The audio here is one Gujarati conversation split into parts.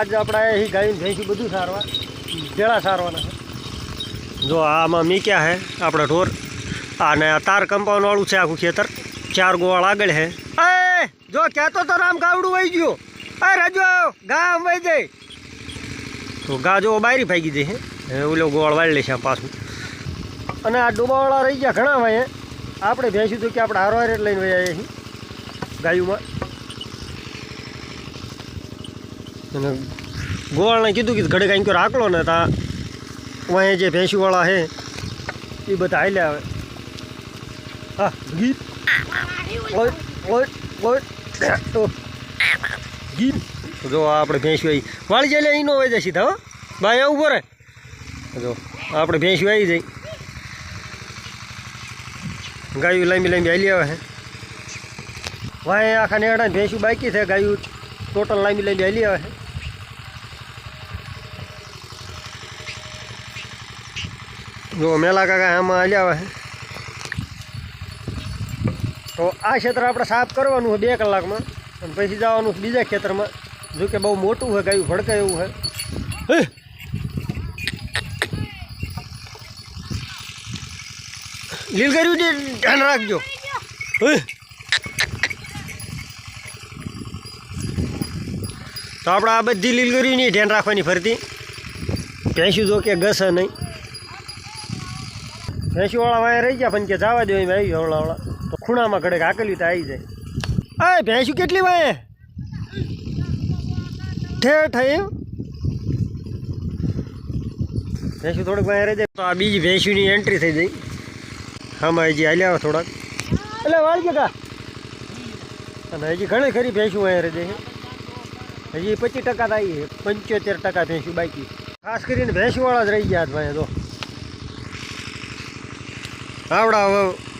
આજ આપણે અહીં ગાયું ભેંસું બધું સારવા ભેળા સારવાના છે. જો આમાં મીક્યા હે આપણે ઢોર. અને તાર કમ્પાઉન્ડ વાળું છે આખું ખેતર. ચાર ગોવાળ આગળ હે. એ જો કહેતો તો રામ ગાવડું વહી ગયો. અરે રજો ગામ વહી જાય. તો ગા જો બારી ફાગી જાય હે. ઓલો ગોવાળ વાળી લેશે પાછું. અને આ ડોબાવાળા રહી ગયા ઘણા ભાઈ આપણે ભેંસું તો કે આપણે હારો હારે લઈને વહી આવીએ ગાયુંમાં. અને ગોવાળને કીધું કે ઘડે કાંઈ રાખલો ને તા વાંહે જે ભેંસીવાળા છે એ બધા હાલ્યા આવે. હા, ગીત. ઓય ગીત. જો આપણે ભેંસી આવી વાળી જાય એટલે એનો હોય જાય સીધા, હો. ભાઈ આવું રહે. જો આપણે ભેંસી આવી જાય. ગાયું લાંબી લાંબી હાલી આવે છે વાય આખા નેડા ભેંસું બાકી છે, ગાયું ટોટલ લાંબી લાંબી હાલી આવે છે જો મેલા કાકા આમાં હાલ્યા આવે તો આ ક્ષેત્ર આપણે સાફ કરવાનું છે બે કલાકમાં. અને પછી જવાનું બીજા ખેતરમાં જો કે બહુ મોટું હોય ગાયું ભડકે એવું હોય. લીલ કર્યું છે? ધ્યાન રાખજો. હે! તો આપણે આ બધી લીલગરીની ધ્યાન રાખવાની ફરતી. ભેંસું જો કે ઘસે નહીં. ભેંસુવાળા વાંહે રહી ગયા, પણ કે જવા દો એમ આવી હવળાવળા તો ખૂણામાં ઘડે હાકલી તો આવી જાય. અય ભેંસું કેટલી વાંહે? ઠેઠ એમ. ભેંસું થોડીક વાંહે રહી જાય. તો આ બીજી ભેંસુની એન્ટ્રી થઈ જાય આમાં હજી હાલ્યા આવે થોડાક. એટલે વાળ કા અને હજી ઘણી ખરી ભેંસું વાંહે રહી જાય. છે હજી પચીસ ટકા તો આવી છે. પંચોતેર ટકા ભેંસું બાકી. ખાસ કરીને ભેંસુવાળા જ રહી ગયા છે ભાઈ તો. આવડા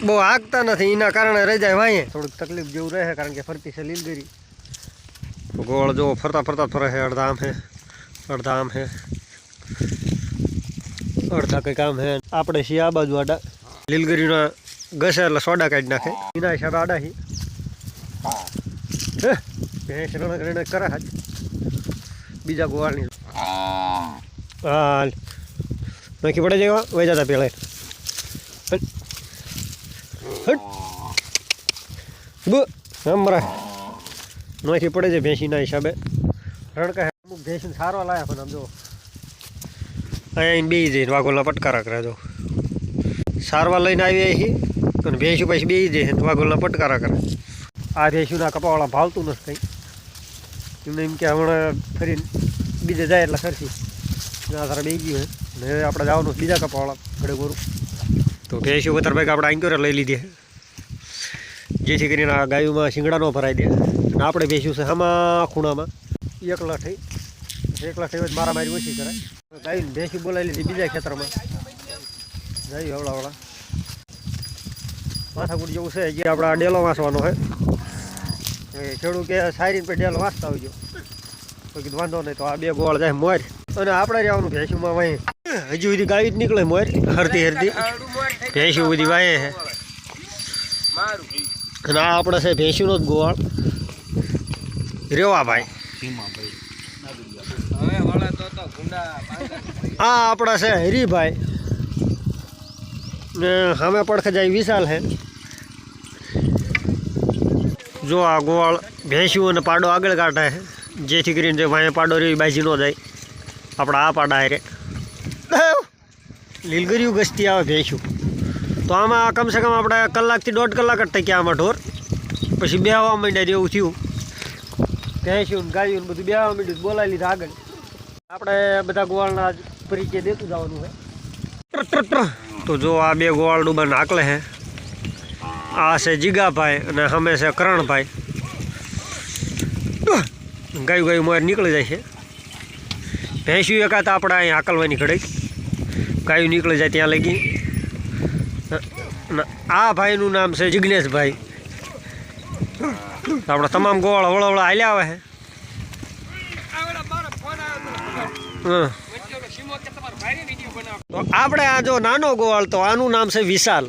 બહુ આગતા નથી, એના કારણે રહી જાય વાંહે. થોડુંક તકલીફ જેવું રહે કારણ કે ફરતી છે લીલગીરી. ગોળ જો ફરતા ફરતા ફરે છે, અડધા આમ છે, અડધા આમ છે. અડધા કંઈક આમ છે. આપણે છીએ આ બાજુ આડા. લીલગીરીના ઘસે એટલે સોડા કાઢી નાખે. એના હિસાબે આડા છીએ. હે? ભેંસ રણક રણક કરે હાજ બીજા ગોવાળની હાલ. નાખી પડે જેવા વહી જતા પેલા હટ. બ, હમરા. નાખી પડે છે ભેંસીના હિસાબે. રણકા અમુક ભેંસી સારો લાયા પણ આમ જો. અહીંયા બે જઈને વાઘોલના પટકારા કરે જો. સારવાર લઈને આવી અહીં અને ભેંસું પછી બે જઈએ વાઘોલના પટકારા કરે આ ભેંસુના કપાવાળા ભાવતું નથી કંઈ. એમને એમ કે હમણાં ફરી બીજે જાય એટલે ખર્ચી આ તારા બે ગયું ને હવે આપણે જવાનું બીજા કપાવાળા ઘડે ગોરું. તો ભેંસું વધારે ભાઈ આપણે આંક્યોર લઈ લીધી. જેથી કરીને આ ગાયુંમાં શિંગડા ન ભરાઈ દે. અને આપણે ભેંસ્યું છે આમાં ખૂણામાં. એકલા થઈ. એકલા થઈ હોય મારી મારામારી ઓછી કરાય. ગાયું ભેંસી બોલાવી લીધી બીજા ખેતરમાં. ગાયું હવળાવળા માથાકૂટ જેવું છે જે આપણે ડેલો વાંચવાનો છે. એ ખેડૂત કે સારી પર ડેલો વાંચતા આવજો તો કીધું વાંધો નહીં તો આ બે ગોળ જાય મોર. અને આપણે રહેવાનું ભેંસુમાં વહી. હજી સુધી ગાયું જ નીકળે મોર. હરતી હરતી. ભેંસું બધી વાય છે. અને આ આપણે છે ભેંસુનો જ ગોવાળ રેવાભાઈ આ આપણા છે હરીભાઈ. ને સામે પડખે જાય વિશાલ છે. જો આ ગોવાળ ભેંસ્યું અને પાડો આગળ કાઢે છે. જેથી કરીને જે વાંહે પાડો રહી બાજી ન જાય. આપણા આ પાડા હારે. લીલગરિયું ગસ્તી આવે ભેંસું તો આમાં કમસે કમ આપણે કલાકથી દોઢ કલાક જ ટક્યા આમાં ઢોર. પછી બેહવા માંડ્યા જેવું થયું. ભેંસ્યું ગાયું બધું બેહવા માંડ્યું બોલાવી લીધા આગળ. આપણે બધા ગોવાળના પરિચય દેતું જવાનું હોય. તો જો આ બે ગોવાળ ડૂબાને આકલે છે આ છે જીગાભાઈ અને સામે છે કરણભાઈ. ગાયું ગાયું મારે નીકળી જાય છે. ભેંસ્યું એકાદ આપણે અહીં હાકલવાની ઘડીક. ગાયું નીકળી જાય ત્યાં લગી. આ ભાઈનું નામ છે જિજ્ઞેશભાઈ આપણે તમામ ગોળ હળવળા હાલ્યા આવે છે. આપણે આ જો નાનો ગોવાળ તો આનું નામ છે વિશાલ.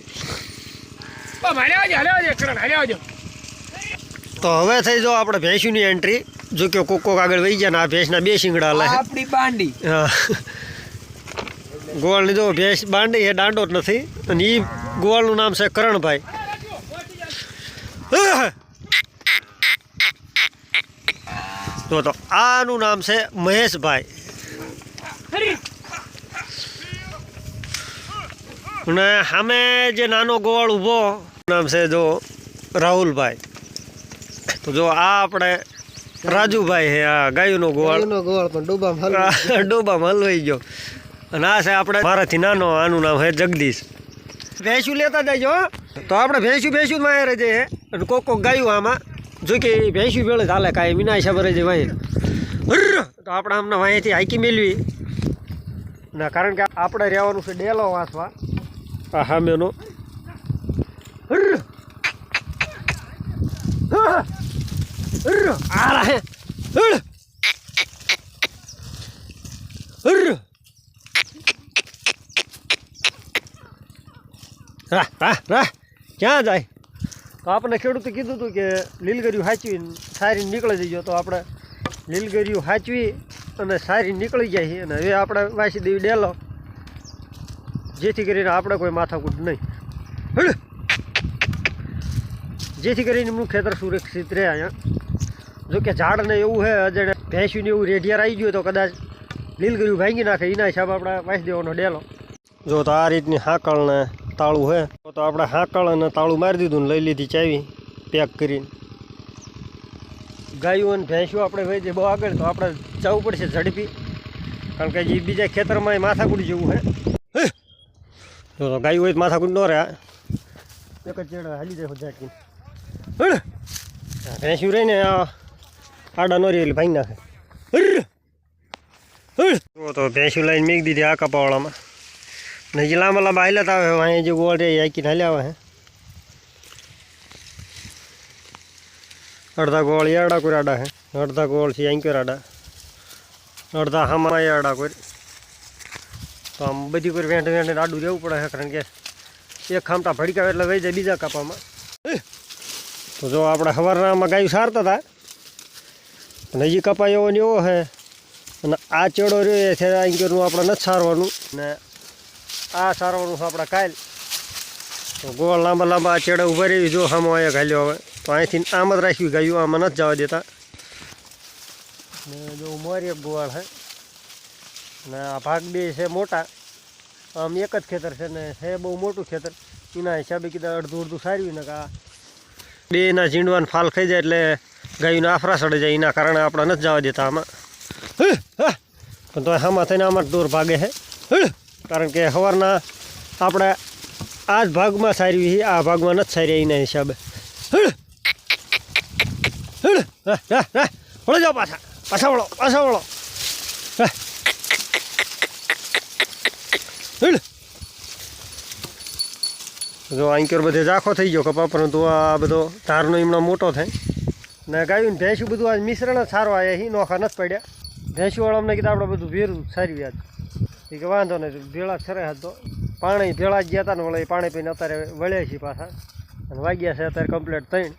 તો હવે થઈ જો આપણે ભેંસુની એન્ટ્રી જો કે કોક કોક આગળ વહી ગયા ને આ ભેંસના બે શિંગડા લે આપણી બાંડી. હા. ગોવાળની જો ભેંસ બાંડી એ દાંડો જ નથી અને એ ગોવાળનું નામ છે કરણભાઈ! જો તો આનું નામ છે મહેશભાઈ. અને સામે જે નાનો ગોવાળ ઊભો નામ છે જો રાહુલભાઈ. તો જો આ આપણે રાજુભાઈ હે આ ગાયુંનો ગોવાળ. ગાયનો પણ ડૂબામાં ડૂબામાં ડોબામાં હલવાઈ ગયો. અને આ છે આપણે મારાથી નાનો આનું નામ છે જગદીશ. ભેંસું લેતા જજો. તો આપણે ભેંસું ભેંસું જ વાયરે જઈએ. અને કોક કોક ગાયું આમાં, જો કે ભેંસું ભેળે ચાલે કાંઈ વિના હિસાબે રહી જાય વાંહે તો આપણે આમને વાંહેથી હાઈકી મેળવી. ના, કારણ કે આપણે રહેવાનું છે ડેલો વાંચવા આ સામેનો! આ રહે. રાહ રાહ રાહ. ક્યાં જાય? તો આપણે ખેડૂતે કીધું હતું કે લીલગરિયું હાચવી સારી નીકળી જજો તો આપણે લીલગરિયું હાચવી અને સારી નીકળી જાય અને હવે આપણે વાસી દેવી ડેલો, જેથી કરીને આપણે કોઈ માથાકૂટ નહીં! જેથી કરીને એમનું ખેતર સુરક્ષિત રહે અહીંયા. જો કે ઝાડને એવું છે, અજાણે ભેંસીને એવું રેઢિયાર આવી ગયું તો કદાચ લીલગરિયું ભાંગી નાખે. એના હિસાબે આપણે વાંચી દેવાનો ડેલો. જો તો આ રીતની હાકળ ને તાળું હે. તો આપણે હાંકળ અને તાળું મારી દીધું ને લઈ લીધી ચાવી, પેક કરીને. ગાયું અને ભેંસું આપણે જાય બહુ આગળ, તો આપણે જવું પડશે ઝડપી. કારણ કે એ બીજા ખેતરમાં માથાકુડી જેવું હે! તો ગાયું હોય તો માથાકૂટ ન રહે એક જ ચેડા હાલી જાય જાકી હળ! ભેંસું રહીને આડા ન રહી ભાંગી નાખે! તો ભેંસું લઈને મેક દીધી આ કપાવાળામાં ને જે લાંબા લાંબા તા અહીંયા જે ગોળ રે હાકીને હાલ્યા આવે અડધા ગોળ યાડા કોઈ આડા હે અડધા ગોળ છે અહીં આડા અડધા હામાં યાડા કોઈ તો આમ બધી કોઈ વેંટ વેંટ આડું રહેવું પડે છે કારણ કે એક ખામટા ભડકાવે એટલે વહી જાય બીજા કાપામાં તો જો આપણે સવારનામાં ગાયું સારતા હતા અને હજી કપા એવો ને એવો છે અને આ ચેડો રહ્યો એ છે અહીં આપણે નથી સારવાનું ને આ સારવાનું છે આપણે કાલ તો ગોળ લાંબા લાંબા આ ચેડા ઊભા રહી જો સામો અહીંયા ઘાલ્યો હવે. તો અહીંથી આમ જ રાખ્યું ગાયું આમાં નથી જવા દેતા. ને જો મોરી એક ગોવાળ છે ને આ ભાગ બે છે મોટા. આમ એક જ ખેતર છે ને છે બહુ મોટું ખેતર. એના હિસાબે કીધા અડધું અડધું સારવી ને કા બે એના ઝીંડવાને ફાલ ખાઈ જાય એટલે ગાયુંને આફરા સડે જાય. એના કારણે આપણે નથી જવા દેતા આમાં. પણ તો આમાં થઈને આમાં જ દૂર ભાગે છે હે! કારણ કે સવારના આપણે આ જ ભાગમાં સારી છે આ ભાગમાં નથી સારી એના હિસાબે. વળો જાઓ પાછા. પાછા વળો પાછા વળો. જો આંકર બધે ઝાખો થઈ ગયો કપા, પરંતુ આ બધો ધારનો એમનો મોટો થાય. ને ગાયું ભેંસું બધું આ મિશ્રણ જ સારો આવ્યા હી નોખા નથી પડ્યા. ભેંસુંવાળા અમને કીધું આપણે બધું ભેરું સારી વ્યાજ એ કે વાંધો નહીં ભેળા જ હતો પાણી ભેળા ગયા હતા ને વળે પાણી પીને અત્યારે વળ્યા છીએ પાછા. અને વાગ્યા છે અત્યારે કમ્પ્લીટ ત્રણ.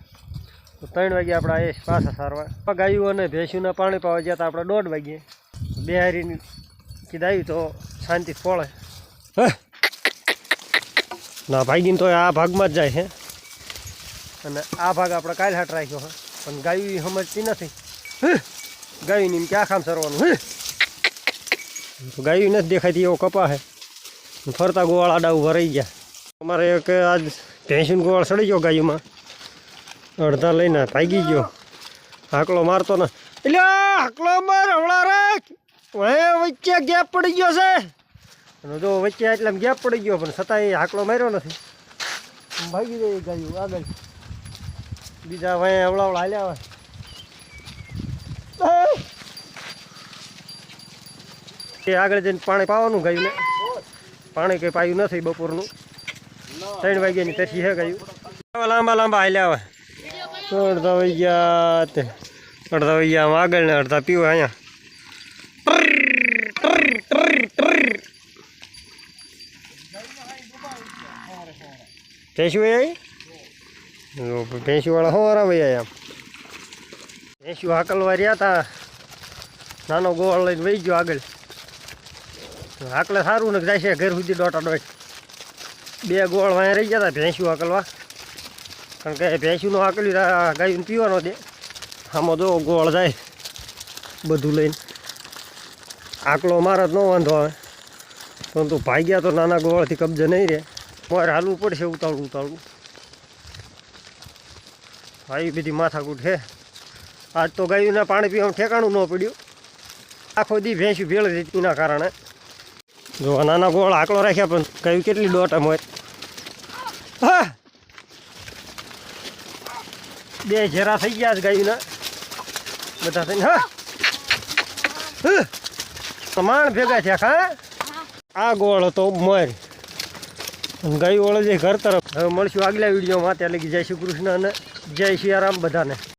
તો ત્રણ વાગે આપણે આવીએ છીએ પાછા સારવા ગાયું અને ભેંસુના પાણી પાવા ગયા હતા આપણે દોઢ વાગ્યે બિહારીની કીધા આવ્યું તો શાંતિ ફોળે. હે? ના ભાગીને તો આ ભાગમાં જ જાય છે અને આ ભાગ આપણે કાલ હાટ રાખ્યો છે પણ ગાયું એ સમજતી નથી! ગાયું એમ ક્યાં કામ સરવાનું હે? ગાયું નથી દેખાતી એવો કપા છે ફરતા ગોવાળ આડા ઊભા રહી ગયા. અમારે એક આજ ભેંસીન ગોવાળ સડી ગયો ગાયુંમાં. અડધા લઈને ભાગી ગયો. હાકલો મારતો ને એટલે હાકલો માર હમણાં રાખ હવે વચ્ચે ગેપ પડી ગયો છે. અને જો વચ્ચે એટલે ગેપ પડી ગયો, પણ છતાં એ હાકલો માર્યો નથી. ભાગી જાય ગાયું આગળ. બીજા વાય હવળાવળા હાલ્યા આવે એ આગળ જઈને પાણી પાવાનું ગાયું ને? પાણી કંઈ પાયું નથી બપોરનું. ત્રણ વાગ્યાની તસી છે ગાયું. લાંબા લાંબા હાલ્યા આવે અડધા વાગ્યા તે. અડધા વાગ્યા આમ આગળ ને અડધા પીવા અહીંયા. ભેંસું આવી? ભેંસુવાળા સવારા ભાઈ આમ. ભેંસું હાકલવા રહ્યા હતા નાનો ગોળ લઈને વહી ગયો આગળ. હાકલે સારું ને જાય છે ઘર સુધી દોટા દોટ બે ગોળ વાંય રહી ગયા હતા ભેંસું હાકલવા કારણ કે ભેંસુંનું હાકલ્યું ગાયું પીવાનો દે. આમાં જો ગોળ જાય બધું લઈને. આકલો મારા જ ન વાંધો આવે. પરંતુ ભાગ્યા તો નાના ગોળથી કબજે નહીં રહે. મારે હાલવું પડશે ઉતાળું ઉતાવળું. આવી બધી માથાકૂટ છે આજ તો ગાયુંના પાણી પીવાનું ઠેકાણું ન પડ્યું. આખો દી ભેંસું ભેળ એના કારણે. જો નાના ગોળ આકલો રાખ્યા પણ ગાયું કેટલી દોટ મોર હા. બે ઝેરા થઈ ગયા છે ગાયુંના. બધા થઈને, હા. પ્રમાણ માણ ભેગા થયા ખા. આ ગોળ હતો મોર. ગાયું વળે છે ઘર તરફ. હવે મળશું આગલા વિડીયોમાં. ત્યાં લગી જય શ્રી કૃષ્ણ અને જય શ્રી આરામ બધાને.